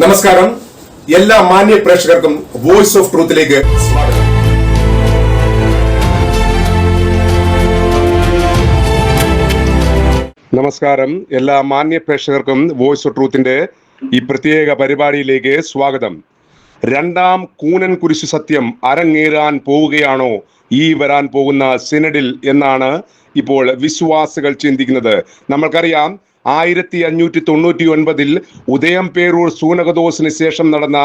നമസ്കാരം. എല്ലാ മാന്യ പ്രേക്ഷകർക്കും വോയിസ് ഓഫ് ട്രൂത്തിലേക്ക് സ്വാഗതം. നമസ്കാരം. എല്ലാ മാന്യ പ്രേക്ഷകർക്കും വോയിസ് ഓഫ് ട്രൂത്തിന്റെ ഈ പ്രത്യേക പരിപാടിയിലേക്ക് സ്വാഗതം. രണ്ടാം കൂനൻ കുരിശു സത്യം അരങ്ങേറാൻ പോവുകയാണോ ഈ വരാൻ പോകുന്ന സിനഡിൽ എന്നാണ് ഇപ്പോൾ വിശ്വാസികൾ ചിന്തിക്കുന്നത്. നമ്മൾക്കറിയാം ആയിരത്തി അഞ്ഞൂറ്റി തൊണ്ണൂറ്റി ഒൻപതിൽ ഉദയം പേരൂർ സൂനകദോസിന് ശേഷം നടന്ന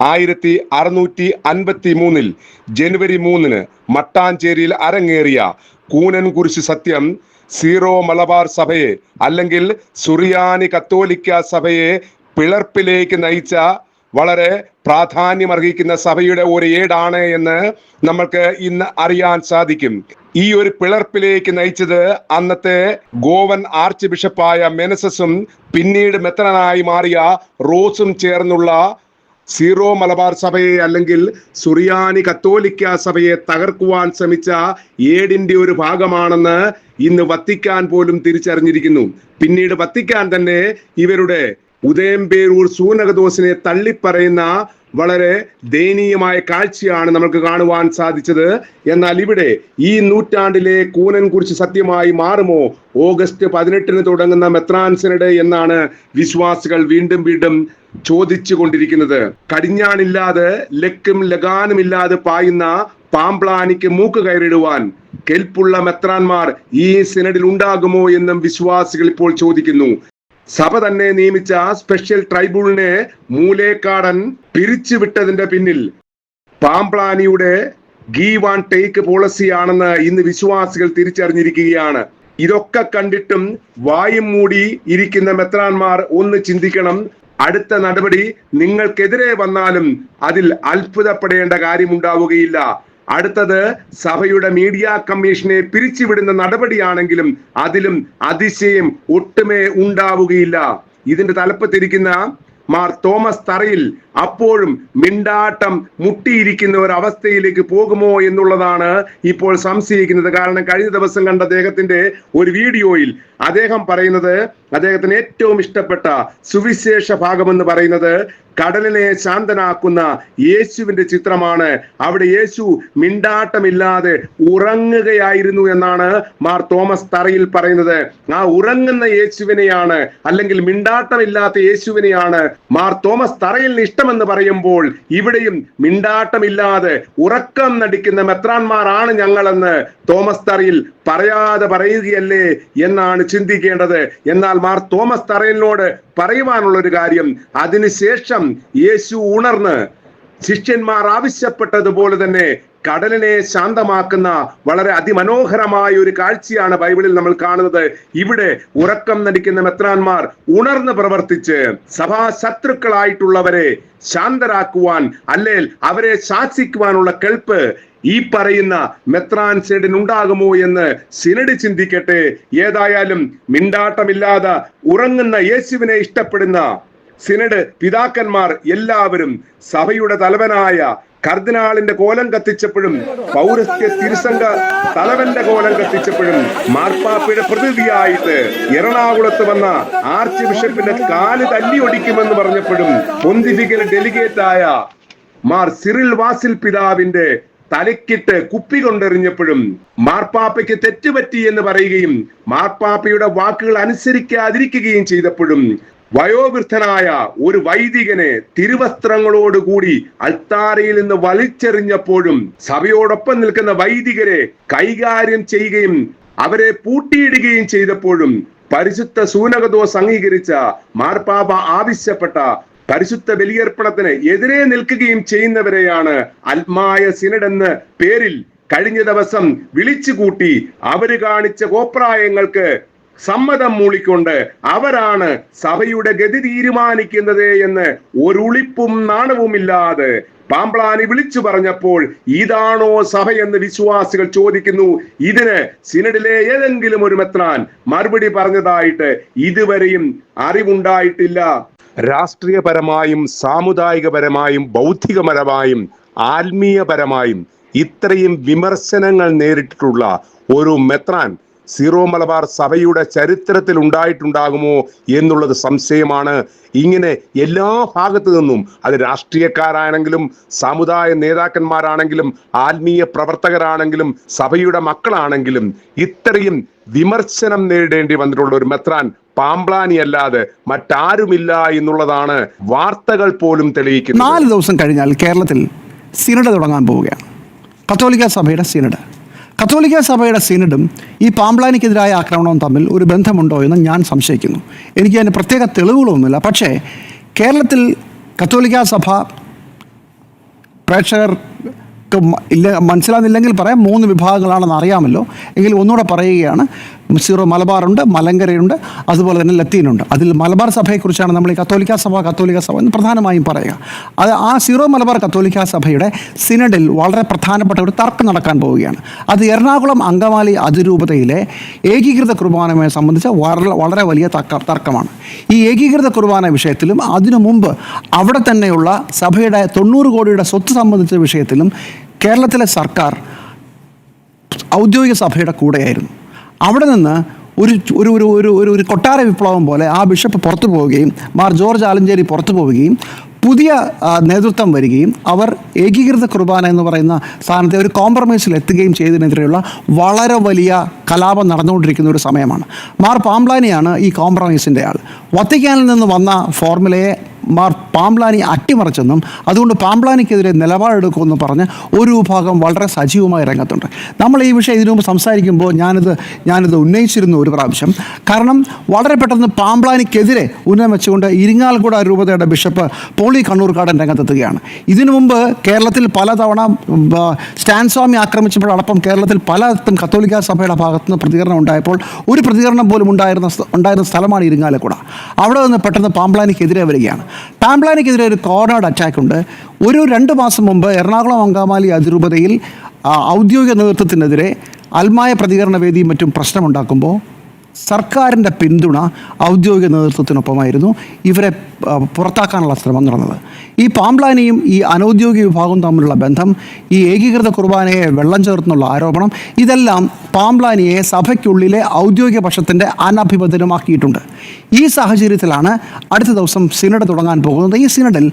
ആയിരത്തി അറുന്നൂറ്റി അൻപത്തി മൂന്നിൽ ജനുവരി മൂന്നിന് മട്ടാഞ്ചേരിയിൽ അരങ്ങേറിയ കൂനൻ കുരിശു സത്യം സീറോ മലബാർ സഭയെ അല്ലെങ്കിൽ സുറിയാനി കത്തോലിക്ക സഭയെ പിളർപ്പിലേക്ക് നയിച്ച വളരെ പ്രാധാന്യമർഹിക്കുന്ന സഭയുടെ ഒരു ഏടാണ് എന്ന് നമ്മൾക്ക് ഇന്ന് അറിയാൻ സാധിക്കും. ഈ ഒരു പിളർപ്പിലേക്ക് നയിച്ചത് അന്നത്തെ ഗോവൻ ആർച്ച് ബിഷപ്പായ മെനസസും പിന്നീട് മെത്രനായി മാറിയ റോസും ചേർന്നുള്ള സീറോ മലബാർ സഭയെ അല്ലെങ്കിൽ സുറിയാനി കത്തോലിക്ക സഭയെ തകർക്കുവാൻ ശ്രമിച്ച ഏടിന്റെ ഒരു ഭാഗമാണെന്ന് ഇന്ന് വത്തിക്കാൻ പോലും തിരിച്ചറിഞ്ഞിരിക്കുന്നു. പിന്നീട് വത്തിക്കാൻ തന്നെ ഇവരുടെ ഉദയംപേരൂർ സൂനകദോസിനെ തള്ളിപ്പറയുന്ന വളരെ ദയനീയമായ കാഴ്ചയാണ് നമുക്ക് കാണുവാൻ സാധിച്ചത്. എന്നാൽ ഇവിടെ ഈ നൂറ്റാണ്ടിലെ കൂനൻ കുറിച്ച് സത്യമായി മാറുമോ? ഓഗസ്റ്റ് പതിനെട്ടിന് തുടങ്ങുന്ന മെത്രാൻസിനിടെ എന്നാണ് വിശ്വാസികൾ വീണ്ടും വീണ്ടും ചോദിച്ചു കൊണ്ടിരിക്കുന്നത് കടിഞ്ഞാണില്ലാതെ ലക്കും ലഗാനുമില്ലാതെ പായുന്ന പാമ്പ്ലാനിക്ക് മൂക്ക് കയറിടുവാൻ കെൽപ്പുള്ള മെത്രാന്മാർ ഈ സിനഡിൽ ഉണ്ടാകുമോ എന്നും വിശ്വാസികൾ ഇപ്പോൾ ചോദിക്കുന്നു. സഭ തന്നെ നിയമിച്ച സ്പെഷ്യൽ ട്രൈബ്യൂണലിനെ മൂലേക്കാടൻ പിരിച്ചുവിട്ടതിന്റെ പിന്നിൽ പാംപ്ലാനിയുടെ ഗീവ് ആൻഡ് ടേക്ക് പോളിസിയാണെന്ന് ഇന്ന് വിശ്വാസികൾ തിരിച്ചറിഞ്ഞിരിക്കുകയാണ്. ഇതൊക്കെ കണ്ടിട്ടും വായും മൂടി ഇരിക്കുന്ന മെത്രാന്മാർ ഒന്ന് ചിന്തിക്കണം. അടുത്ത നടപടി നിങ്ങൾക്കെതിരെ വന്നാലും അതിൽ അത്ഭുതപ്പെടേണ്ട കാര്യമുണ്ടാവുകയില്ല. അടുത്തത് സഭയുടെ മീഡിയ കമ്മീഷനെ പിരിച്ചുവിടുന്ന നടപടിയാണെങ്കിലും അതിലും അതിശയം ഒട്ടുമേ ഉണ്ടാവുകയില്ല. ഇതിന്റെ തലപ്പത്തിരിക്കുന്ന മാർ തോമസ് തറയിൽ അപ്പോഴും മിണ്ടാട്ടം മുട്ടിയിരിക്കുന്ന ഒരു അവസ്ഥയിലേക്ക് പോകുമോ എന്നുള്ളതാണ് ഇപ്പോൾ സംശയിക്കുന്നത്. കാരണം കഴിഞ്ഞ ദിവസം കണ്ട അദ്ദേഹത്തിന്റെ ഒരു വീഡിയോയിൽ അദ്ദേഹം പറയുന്നത് അദ്ദേഹത്തിന് ഏറ്റവും ഇഷ്ടപ്പെട്ട സുവിശേഷ ഭാഗമെന്ന് പറയുന്നത് കടലിനെ ശാന്തനാക്കുന്ന യേശുവിന്റെ ചിത്രമാണ്. അവിടെ യേശു മിണ്ടാട്ടമില്ലാതെ ഉറങ്ങുകയായിരുന്നു എന്നാണ് മാർ തോമസ് തറയിൽ പറയുന്നത്. ആ ഉറങ്ങുന്ന യേശുവിനെയാണ് അല്ലെങ്കിൽ മിണ്ടാട്ടമില്ലാത്ത യേശുവിനെയാണ് മാർ തോമസ് തറയിൽ ഇഷ്ടമെന്ന് പറയുമ്പോൾ ഇവിടെയും മിണ്ടാട്ടമില്ലാതെ ഉറക്കം നടിക്കുന്ന മെത്രാന്മാരാണ് ഞങ്ങളെന്ന് തോമസ് തറയിൽ പറയാതെ പറയുകയല്ലേ എന്നാണ് ചിന്തിക്കേണ്ടത്. എന്നാൽ മാർ തോമസ് തറയിലിനോട് പറയുവാനുള്ള ഒരു കാര്യം അതിനുശേഷം യേശു ഉണർന്ന് ശിഷ്യന്മാർ ആവശ്യപ്പെട്ടതുപോലെ തന്നെ കടലിനെ ശാന്തമാക്കുന്ന വളരെ അതിമനോഹരമായ ഒരു കാഴ്ചയാണ് ബൈബിളിൽ നമ്മൾ കാണുന്നത്. ഇവിടെ ഉറക്കം നടിക്കുന്ന മെത്രാന്മാർ ഉണർന്ന് പ്രവർത്തിച്ച് സഭാ ശത്രുക്കളായിട്ടുള്ളവരെ ശാന്തരാക്കുവാൻ അല്ലെങ്കിൽ അവരെ ശാസിക്കുവാനുള്ള കെൽപ്പ് ഈ പറയുന്ന മെത്രാൻ സൈഡിന് ഉണ്ടാകുമോ എന്ന് സിനഡ് ചിന്തിക്കട്ടെ. ഏതായാലും മിണ്ടാട്ടമില്ലാതെ ഉറങ്ങുന്ന യേശുവിനെ ഇഷ്ടപ്പെടുന്ന സിനഡ് പിതാക്കന്മാർ എല്ലാവരും സഭയുടെ തലവനായ കർദിനാളിന്റെ കോലം കത്തിച്ചപ്പോഴും പൗരസ്ത്യ തിരുസംഘ തലവന്റെ കോലം കത്തിച്ചപ്പോഴും മാർപ്പാപ്പയുടെ പ്രതിനിധിയായിട്ട് എറണാകുളത്ത് വന്ന ആർച്ച് ബിഷപ്പിന്റെ കാൽ തല്ലി ഒടിക്കുമെന്ന് പറഞ്ഞപ്പോഴും പൊന്തിഫിക്കൽ ഡെലിഗേറ്റ് ആയ മാർ സിറിൽ വാസിൽ പിതാവിന്റെ തലക്കിട്ട് കുപ്പി കൊണ്ടെറിഞ്ഞപ്പോഴും മാർപ്പാപ്പയ്ക്ക് തെറ്റുപറ്റി എന്ന് പറയുകയും മാർപ്പാപ്പയുടെ വാക്കുകൾ അനുസരിക്കാതിരിക്കുകയും ചെയ്തപ്പോഴും വയോവൃദ്ധനായ ഒരു വൈദികനെ തിരുവസ്ത്രങ്ങളോടുകൂടി അൾത്താരയിൽ നിന്ന് വലിച്ചെറിഞ്ഞപ്പോഴും സഭയോടൊപ്പം നിൽക്കുന്ന വൈദികരെ കൈകാര്യം ചെയ്യുകയും അവരെ പൂട്ടിയിടുകയും ചെയ്തപ്പോഴും പരിശുദ്ധ സൂനകദോസ് അംഗീകരിച്ച മാർപ്പാപ്പ ആവശ്യപ്പെട്ട പരിശുദ്ധ ബലിയർപ്പണത്തിന് എതിരെ നിൽക്കുകയും ചെയ്യുന്നവരെയാണ് അൽമായ സിനഡ് എന്ന പേരിൽ കഴിഞ്ഞ ദിവസം വിളിച്ചു കൂട്ടി അവർ കാണിച്ച കോപ്രായങ്ങൾക്ക് സമ്മതം മൂളിക്കൊണ്ട് അവരാണ് സഭയുടെ ഗതി തീരുമാനിക്കുന്നത് എന്ന് ഒരുളിപ്പും നാണവുമില്ലാതെ പാമ്പ്ലാനി വിളിച്ചു പറഞ്ഞപ്പോൾ ഇതാണോ സഭയെന്ന് വിശ്വാസികൾ ചോദിക്കുന്നു. ഇതിന് സിനഡിലെ ഏതെങ്കിലും ഒരു മെത്രാൻ മറുപടി പറഞ്ഞതായിട്ട് ഇതുവരെയും അറിവുണ്ടായിട്ടില്ല. രാഷ്ട്രീയപരമായും സാമുദായികപരമായും ബൗദ്ധികപരമായും ആത്മീയപരമായും ഇത്രയും വിമർശനങ്ങൾ നേരിട്ടിട്ടുള്ള ഒരു മെത്രാൻ സീറോ മലബാർ സഭയുടെ ചരിത്രത്തിൽ ഉണ്ടായിട്ടുണ്ടാകുമോ എന്നുള്ളത് സംശയമാണ്. ഇങ്ങനെ എല്ലാ ഭാഗത്തു നിന്നും അത് രാഷ്ട്രീയക്കാരാണെങ്കിലും സമുദായ നേതാക്കന്മാരാണെങ്കിലും ആത്മീയ പ്രവർത്തകരാണെങ്കിലും സഭയുടെ മക്കളാണെങ്കിലും ഇത്രയും വിമർശനം നേരിടേണ്ടി വന്നിട്ടുള്ള ഒരു മെത്രാൻ പാമ്പ്ലാനി അല്ലാതെ മറ്റാരുമില്ല എന്നുള്ളതാണ് വാർത്തകൾ പോലും തെളിയിക്കുന്നത്. നാല് ദിവസം കഴിഞ്ഞാൽ കേരളത്തിൽ സിനഡ് തുടങ്ങാൻ പോവുകയാണ്. കത്തോലിക്ക സഭയുടെ സിനഡ്. കത്തോലിക്ക സഭയുടെ സിനഡും ഈ പാമ്പ്ലാനിക്കെതിരായ ആക്രമണവും തമ്മിൽ ഒരു ബന്ധമുണ്ടോ എന്ന് ഞാൻ സംശയിക്കുന്നു. എനിക്ക് അതിന് പ്രത്യേക തെളിവുകളൊന്നുമില്ല. പക്ഷേ കേരളത്തിൽ കത്തോലിക്ക സഭ പ്രേക്ഷകർക്ക് ഇല്ല മനസ്സിലാകുന്നില്ലെങ്കിൽ പറയാം. മൂന്ന് വിഭാഗങ്ങളാണെന്ന് അറിയാമല്ലോ. എങ്കിൽ ഒന്നുകൂടെ പറയുകയാണ്. സീറോ മലബാറുണ്ട് മലങ്കരയുണ്ട് അതുപോലെ തന്നെ ലത്തീനുണ്ട്. അതിൽ മലബാർ സഭയെക്കുറിച്ചാണ് നമ്മൾ ഈ കത്തോലിക്ക സഭ കത്തോലിക്ക സഭ എന്ന് പ്രധാനമായും പറയുക. അത് ആ സീറോ മലബാർ കത്തോലിക്ക സഭയുടെ സിനഡിൽ വളരെ പ്രധാനപ്പെട്ട ഒരു തർക്കം നടക്കാൻ പോവുകയാണ്. അത് എറണാകുളം അങ്കമാലി അതിരൂപതയിലെ ഏകീകൃത കുർബാനയെ സംബന്ധിച്ച വളരെ വലിയ തർക്ക തർക്കമാണ്. ഈ ഏകീകൃത കുർബാന വിഷയത്തിലും അതിനു മുമ്പ് അവിടെ തന്നെയുള്ള സഭയുടെ തൊണ്ണൂറ് കോടിയുടെ സ്വത്ത് സംബന്ധിച്ച വിഷയത്തിലും കേരളത്തിലെ സർക്കാർ ഔദ്യോഗിക സഭയുടെ കൂടെയായിരുന്നു. അവിടെ നിന്ന് ഒരു ഒരു ഒരു ഒരു ഒരു ഒരു കൊട്ടാര വിപ്ലവം പോലെ ആ ബിഷപ്പ് പുറത്തു പോവുകയും മാർ ജോർജ് ആലഞ്ചേരി പുറത്തു പോവുകയും പുതിയ നേതൃത്വം വരികയും അവർ ഏകീകൃത കുർബാന എന്ന് പറയുന്ന സ്ഥാനത്തെ ഒരു കോംപ്രമൈസിൽ എത്തുകയും ചെയ്തതിനെതിരെയുള്ള വളരെ വലിയ കലാപം നടന്നുകൊണ്ടിരിക്കുന്ന ഒരു സമയമാണ്. മാർ പാംപ്ലാനിയാണ് ഈ കോംപ്രമൈസിന്റെ ആൾ. വത്തിക്കാനിൽ നിന്ന് വന്ന ഫോർമുലയെ മാർ പാംപ്ലാനി അട്ടിമറിച്ചെന്നും അതുകൊണ്ട് പാംപ്ലാനിക്കെതിരെ നിലപാടെടുക്കുമെന്ന് പറഞ്ഞ് ഒരു വിഭാഗം വളരെ സജീവമായി രംഗത്തുണ്ട്. നമ്മൾ ഈ വിഷയം ഇതിനു മുമ്പ് സംസാരിക്കുമ്പോൾ ഞാനിത് ഞാനിത് ഉന്നയിച്ചിരുന്നു ഒരു പ്രാവശ്യം. കാരണം വളരെ പെട്ടെന്ന് പാംപ്ലാനിക്കെതിരെ ഉന്നം വെച്ചുകൊണ്ട് ഇരിങ്ങാലക്കുട രൂപതയുടെ ബിഷപ്പ് പോളി കണ്ണൂർക്കാടൻ രംഗത്തെത്തുകയാണ്. ഇതിനു മുമ്പ് കേരളത്തിൽ പലതവണ സ്റ്റാൻ സ്വാമി ആക്രമിച്ചപ്പോഴടക്കം കേരളത്തിൽ പലയിടത്തും കത്തോലിക്ക സഭയുടെ ഭാഗത്തുനിന്ന് പ്രതികരണം ഉണ്ടായപ്പോൾ ഒരു പ്രതികരണം പോലും ഉണ്ടായിരുന്ന ഉണ്ടായിരുന്ന സ്ഥലമാണ് ഇരിങ്ങാലക്കുട. അവിടെ നിന്ന് പെട്ടെന്ന് പാംപ്ലാനിക്കെതിരെ വരികയാണ്. പാംപ്ലാനിക്കെതിരെ ഒരു കോർണേഡ് അറ്റാക്ക് ഉണ്ട്. ഒരു രണ്ട് മാസം മുമ്പ് എറണാകുളം അങ്കമാലി അതിരൂപതയിൽ ഔദ്യോഗിക നേതൃത്വത്തിനെതിരെ അൽമായ പ്രതികരണ വേദിയും മറ്റും പ്രശ്നമുണ്ടാക്കുമ്പോൾ സർക്കാരിന്റെ പിന്തുണ ഔദ്യോഗിക നേതൃത്വത്തിനൊപ്പമായിരുന്നു ഇവരെ പുറത്താക്കാനുള്ള ശ്രമം നടന്നത്. ഈ പാംപ്ലാനിയും ഈ അനൗദ്യോഗിക വിഭാഗവും തമ്മിലുള്ള ബന്ധം ഈ ഏകീകൃത കുർബാനയെ വെള്ളം ചേർത്തുന്നുള്ള ആരോപണം ഇതെല്ലാം പാംപ്ലാനിയെ സഭയ്ക്കുള്ളിലെ ഔദ്യോഗിക പക്ഷത്തിന്റെ അനഭിബന്ധനമാക്കിയിട്ടുണ്ട്. ഈ സാഹചര്യത്തിലാണ് അടുത്ത ദിവസം സിനഡ് തുടങ്ങാൻ പോകുന്നത്. ഈ സിനഡിൽ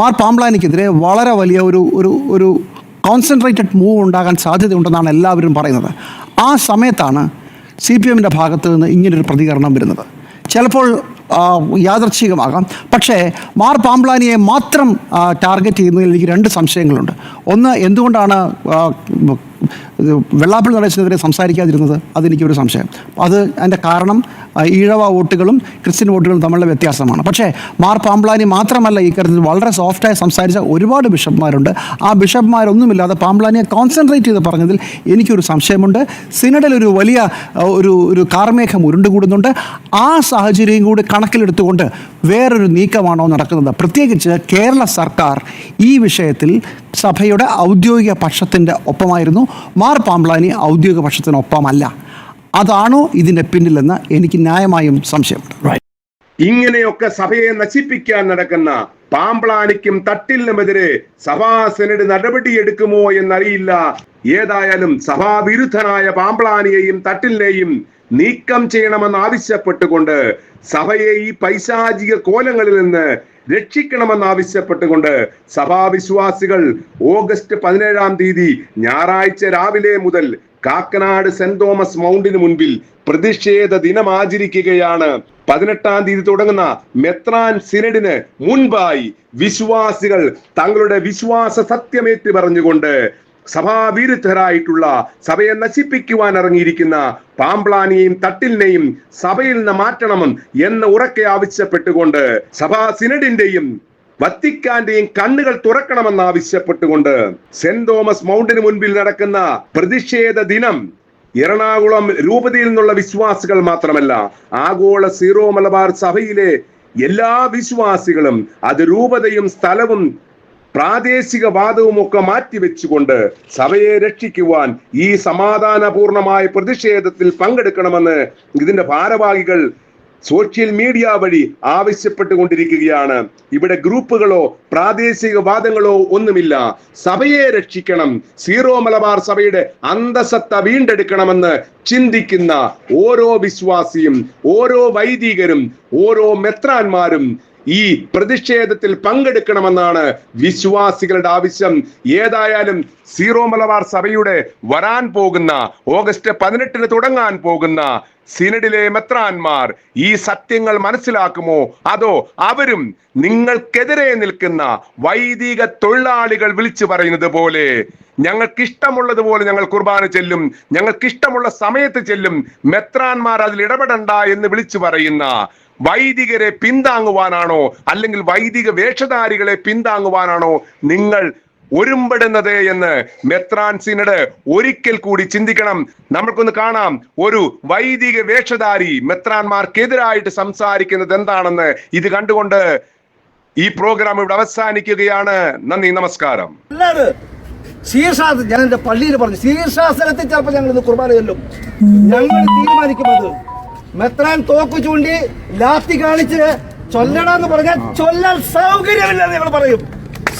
മാർ പാംപ്ലാനിക്കെതിരെ വളരെ വലിയ ഒരു ഒരു ഒരു കോൺസെൻട്രേറ്റഡ് മൂവ് ഉണ്ടാകാൻ സാധ്യതയുണ്ടെന്നാണ് എല്ലാവരും പറയുന്നത്. ആ സമയത്താണ് സി പി എമ്മിന്റെ ഭാഗത്ത് നിന്ന് ഇങ്ങനൊരു പ്രതികരണം വരുന്നത്. ചിലപ്പോൾ യാദർച്ഛികമാകാം പക്ഷേ മാർ പാംപ്ലാനിയെ മാത്രം ടാർഗറ്റ് ചെയ്യുന്നതിൽ എനിക്ക് രണ്ട് സംശയങ്ങളുണ്ട്. ഒന്ന് എന്തുകൊണ്ടാണ് വെള്ളാപ്പള്ളി നടേശനെതിരെ സംസാരിക്കാതിരുന്നത് അതെനിക്കൊരു സംശയം. അത് അതിന്റെ കാരണം ഈഴവ വോട്ടുകളും ക്രിസ്ത്യൻ വോട്ടുകളും തമ്മിലുള്ള വ്യത്യാസമാണ്. പക്ഷേ മാർ പാംപ്ലാനി മാത്രമല്ല ഈ കാര്യത്തിൽ വളരെ സോഫ്റ്റായി സംസാരിച്ച ഒരുപാട് ബിഷപ്പ്മാരുണ്ട്. ആ ബിഷപ്പ്മാരൊന്നുമില്ലാതെ പാമ്പ്ലാനിയെ കോൺസെൻട്രേറ്റ് ചെയ്ത് പറഞ്ഞതിൽ എനിക്കൊരു സംശയമുണ്ട്. സിനഡിൽ ഒരു വലിയ ഒരു ഒരു കാർമേഘം ഉരുണ്ടുകൂടുന്നുണ്ട്. ആ സാഹചര്യം കൂടി കണക്കിലെടുത്തുകൊണ്ട് വേറൊരു നീക്കമാണോ നടക്കുന്നത്? പ്രത്യേകിച്ച് കേരള സർക്കാർ ഈ വിഷയത്തിൽ സഭയുടെ ഔദ്യോഗിക പക്ഷത്തിന്റെ ഒപ്പമായിരുന്നു. മാർ പാംബ്ലാനി ഔദ്യോഗിക പക്ഷത്തിനൊപ്പമല്ല അതാണോ ഇതിന്റെ പിന്നിലെന്ന് എനിക്ക് ന്യായമായും സംശയമുണ്ട്. ഇങ്ങനെയൊക്കെ സഭയെ നശിപ്പിക്കാൻ നടക്കുന്ന പാമ്പ്ളാനിക്കും തട്ടിലിനുമെതിരെ സഭാ സെനഡ് നടപടിയെടുക്കുമോ എന്നറിയില്ല. ഏതായാലും സഭാവിരുദ്ധനായ പാമ്പ്ളാനിയെയും തട്ടിലിനെയും നീക്കം ചെയ്യണമെന്ന് ആവശ്യപ്പെട്ടുകൊണ്ട് സഭയെ ഈ പൈശാചിക കോലങ്ങളിൽ നിന്ന് രക്ഷിക്കണമെന്ന് ആവശ്യപ്പെട്ടുകൊണ്ട് സഭാവിശ്വാസികൾ ഓഗസ്റ്റ് പതിനേഴാം തീയതി ഞായറാഴ്ച രാവിലെ മുതൽ കാക്കനാട് സെന്റ് തോമസ് മൗണ്ടിന് മുൻപിൽ പ്രതിഷേധ ദിനം ആചരിക്കുകയാണ്. പതിനെട്ടാം തീയതി തുടങ്ങുന്ന മെത്രാൻ സിനഡിന് മുൻപായി വിശ്വാസികൾ തങ്ങളുടെ വിശ്വാസ സത്യമേറ്റ് പറഞ്ഞുകൊണ്ട് സഭാവിരുദ്ധരായിട്ടുള്ള സഭയെ നശിപ്പിക്കുവാൻ ഇറങ്ങിയിരിക്കുന്ന പാമ്പ്ലാനിയെയും തട്ടിലിനെയും സഭയിൽ നിന്ന് മാറ്റണമെന്ന് എന്ന് ഉറക്കെ ആവശ്യപ്പെട്ടുകൊണ്ട് സഭാ സിനഡിന്റെയും വത്തിക്കാന്റെയും കണ്ണുകൾ തുറക്കണമെന്ന് ആവശ്യപ്പെട്ടുകൊണ്ട് സെന്റ് തോമസ് മൗണ്ടിന് മുൻപിൽ നടക്കുന്ന പ്രതിഷേധ ദിനം എറണാകുളം രൂപതയിൽ നിന്നുള്ള വിശ്വാസികൾ മാത്രമല്ല ആഗോള സീറോ മലബാർ സഭയിലെ എല്ലാ വിശ്വാസികളും അത് രൂപതയും സ്ഥലവും പ്രാദേശികവാദവും ഒക്കെ മാറ്റിവെച്ചുകൊണ്ട് സഭയെ രക്ഷിക്കുവാൻ ഈ സമാധാനപൂർണമായ പ്രതിഷേധത്തിൽ പങ്കെടുക്കണമെന്ന് ഇതിന്റെ ഭാരവാഹികൾ സോഷ്യൽ മീഡിയ വഴി ആവശ്യപ്പെട്ടുകൊണ്ടിരിക്കുകയാണ്. ഇവിടെ ഗ്രൂപ്പുകളോ പ്രാദേശിക വാദങ്ങളോ ഒന്നുമില്ല. സഭയെ രക്ഷിക്കണം. സീറോ മലബാർ സഭയുടെ അന്തസത്ത വീണ്ടെടുക്കണമെന്ന് ചിന്തിക്കുന്ന ഓരോ വിശ്വാസിയും ഓരോ വൈദികരും ഓരോ മെത്രാന്മാരും ഈ പ്രതിഷേധത്തിൽ പങ്കെടുക്കണമെന്നാണ് വിശ്വാസികളുടെ ആവശ്യം. ഏതായാലും സീറോ മലബാർ സഭയുടെ വരാൻ പോകുന്ന ഓഗസ്റ്റ് പതിനെട്ടിന് തുടങ്ങാൻ പോകുന്ന സിനഡിലെ മെത്രാന്മാർ ഈ സത്യങ്ങൾ മനസ്സിലാക്കുമോ? അതോ അവരും നിങ്ങൾക്കെതിരെ നിൽക്കുന്ന വൈദിക തൊഴിലാളികൾ വിളിച്ചു പറയുന്നത് പോലെ ഞങ്ങൾക്ക് ഇഷ്ടമുള്ളതുപോലെ ഞങ്ങൾ കുർബാന ചെല്ലും ഞങ്ങൾക്ക് ഇഷ്ടമുള്ള സമയത്ത് ചെല്ലും മെത്രാന്മാർ അതിൽ ഇടപെടണ്ട എന്ന് വിളിച്ചു പറയുന്ന വൈദികരെ പിന്താങ്ങുവാനാണോ അല്ലെങ്കിൽ വൈദിക വേഷധാരികളെ പിന്താങ്ങുവാനാണോ നിങ്ങൾ ഒരുമ്പെടുന്നത് എന്ന് മെത്രാൻ സിനഡ് ഒരിക്കൽ കൂടി ചിന്തിക്കണം. നമ്മൾക്കൊന്ന് കാണാം. ഒരു വൈദിക വേഷധാരി മെത്രാന്മാർക്കെതിരായിട്ട് സംസാരിക്കുന്നത് എന്താണെന്ന് ഇത് കണ്ടുകൊണ്ട് ഈ പ്രോഗ്രാം ഇവിടെ അവസാനിക്കുകയാണ്. നന്ദി നമസ്കാരം. ശീർഷാസനം ഞാൻ എന്റെ പള്ളിയിൽ പറഞ്ഞു ശീർഷാസനത്തിൽ ചിലപ്പോൾ ഞങ്ങൾ കുർബാന ചെല്ലും. ഞങ്ങൾ തീരുമാനിക്കുന്നത് മെത്രാൻ തോക്ക് ചൂണ്ടി ലാത്തി കാണിച്ച് ചൊല്ലണമെന്ന് പറഞ്ഞാൽ ചൊല്ലാൻ സൗകര്യമില്ല എന്ന് ഞങ്ങൾ പറയും.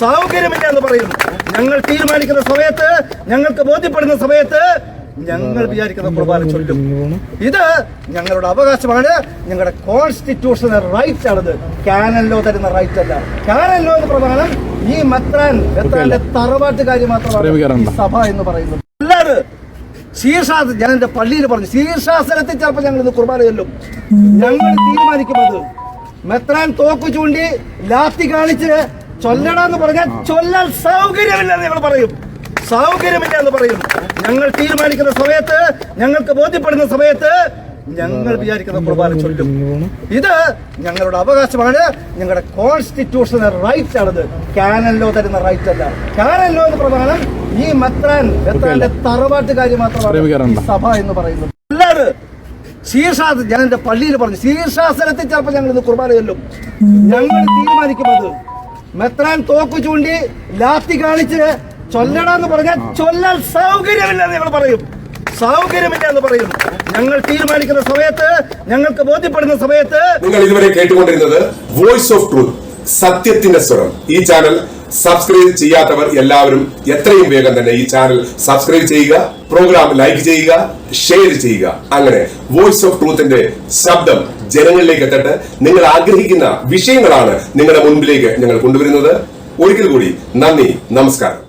സൗകര്യമില്ല എന്ന് പറയും. ഞങ്ങൾ തീരുമാനിക്കുന്ന സമയത്ത് ഞങ്ങൾക്ക് ബോധ്യപ്പെടുന്ന സമയത്ത് ഞങ്ങൾ വിചാരിക്കുന്ന കുർബാന ചൊല്ലും. ഇത് ഞങ്ങളുടെ അവകാശമാണ്. ഞങ്ങളുടെ കോൺസ്റ്റിറ്റ്യൂഷണൽ റൈറ്റ് ആണത് കാനൻ ലോ തരുന്ന റൈറ്റ് അല്ല കാനൻ ലോ എന്ന് പ്രമാണം ഈ മെത്രാൻ മെത്രാന്റെ തറവാട്ടുകാരി മാത്രമാണ് സഭ എന്ന് പറയുന്നത്. അല്ലാതെ ശീർഷാസനം ഞാൻ എന്റെ പള്ളിയിൽ പറഞ്ഞു. ശീർഷാസനത്തിൽ ചിലപ്പോൾ ഞങ്ങൾ ഇന്ന് കുർബാന ചെല്ലും. ഞങ്ങൾ തീരുമാനിക്കുന്നത് മെത്രാൻ തോക്ക് ചൂണ്ടി ലാത്തി കാണിച്ച് ചൊല്ലണമെന്ന് പറഞ്ഞാൽ ചൊല്ലാൻ സൗകര്യമില്ല എന്ന് ഞങ്ങൾ പറയും. സൗകര്യമില്ല എന്ന് പറയും. ഞങ്ങൾ തീരുമാനിക്കുന്ന സമയത്ത് ഞങ്ങൾക്ക് ബോധ്യപ്പെടുന്ന സമയത്ത് ഞങ്ങൾ വിചാരിക്കുന്ന കുർബാന ചൊല്ലും. ഇത് ഞങ്ങളുടെ അവകാശമാണ്. ഞങ്ങളുടെ കോൺസ്റ്റിറ്റ്യൂഷണൽ റൈറ്റ് ആണത്. കാനൻ ലോ തരുന്ന റൈറ്റ് അല്ല. ലോ എന്ന് പ്രമാണം ഈ മെത്രാൻ മെത്രാന്റെ തറവാട്ടുകാരി മാത്രമാണ് സഭ എന്ന് പറയുന്നത്. അല്ലാതെ ശീർഷാസ ഞാൻ എന്റെ പള്ളിയിൽ പറഞ്ഞു ശീർഷാസനത്തിൽ ചിലപ്പോൾ ഞങ്ങൾ ഇന്ന് കുർബാന ചൊല്ലും. ഞങ്ങൾ തീരുമാനിക്കുന്നത് മെത്രാൻ തോക്ക് ചൂണ്ടി ലാത്തി കാണിച്ച് ചൊല്ലണമെന്ന് പറഞ്ഞാൽ ചൊല്ലാൻ സൗകര്യമില്ല എന്ന് ഞങ്ങൾ പറയും. സൗകര്യമില്ല എന്ന് പറയുന്നു. ഞങ്ങൾ തീരുമാനിക്കുന്ന സമയത്ത് ഞങ്ങൾക്ക് ബോധ്യപ്പെടുന്ന സമയത്ത് നിങ്ങൾ ഇതുവരെ കേട്ടുകൊണ്ടിരുന്നത് വോയിസ് ഓഫ് ട്രൂത്ത് സത്യത്തിന്റെ സ്വരം. ഈ ചാനൽ സബ്സ്ക്രൈബ് ചെയ്യാത്തവർ എല്ലാവരും എത്രയും വേഗം തന്നെ ഈ ചാനൽ സബ്സ്ക്രൈബ് ചെയ്യുക പ്രോഗ്രാം ലൈക്ക് ചെയ്യുക ഷെയർ ചെയ്യുക. അങ്ങനെ വോയിസ് ഓഫ് ട്രൂത്തിന്റെ ശബ്ദം ജനങ്ങളിലേക്ക് എത്തട്ടെ. നിങ്ങൾ ആഗ്രഹിക്കുന്ന വിഷയങ്ങളാണ് നിങ്ങളുടെ മുൻപിലേക്ക് ഞങ്ങൾ കൊണ്ടുവരുന്നത്. ഒരിക്കൽ കൂടി നന്ദി നമസ്കാരം.